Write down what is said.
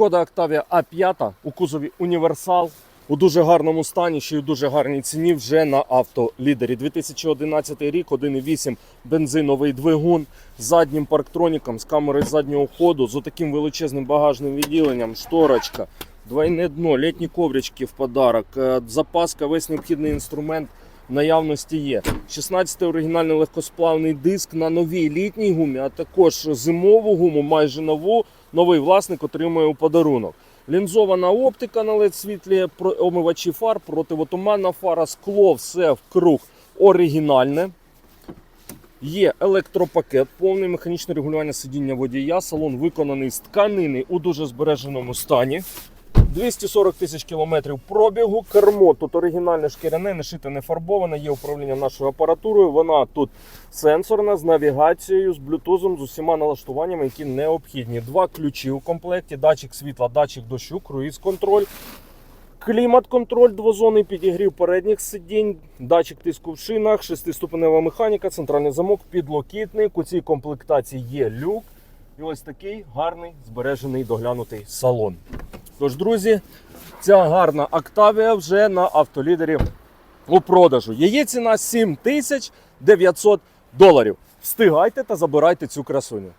Шкода Octavia А5 у кузові універсал. У дуже гарному стані, ще й у дуже гарній ціні вже на автолідері. 2011 рік, 1,8 бензиновий двигун з заднім парктроніком, з камерою заднього ходу, з отаким величезним багажним відділенням, шторочка, двойне дно, літні коврички в подарок, е, запаска, весь необхідний інструмент наявності є. 16 оригінальний легкосплавний диск на новій літній гумі, а також зимову гуму, майже нову. Новий власник отримує у подарунок. Лінзована оптика на LED світлі, омивачі фар, противотуманна фара, скло, все вкруг оригінальне. Є електропакет, повне механічне регулювання сидіння водія. Салон виконаний з тканини у дуже збереженому стані. 240 тисяч кілометрів пробігу. Кермо тут оригінальне шкіряне, не шите, не фарбоване. Є управління нашою апаратурою. Вона тут сенсорна з навігацією, з блютузом, з усіма налаштуваннями, які необхідні. Два ключі у комплекті: датчик світла, датчик дощу, круїз-контроль. Клімат-контроль, двозонний підігрів передніх сидінь, датчик тиску в шинах, шестиступенева механіка, центральний замок, підлокітник. У цій комплектації є люк. І ось такий гарний збережений доглянутий салон. Тож, друзі, ця гарна Октавія вже на автолідері у продажу. Її ціна 7900 доларів. Встигайте та забирайте цю красуню.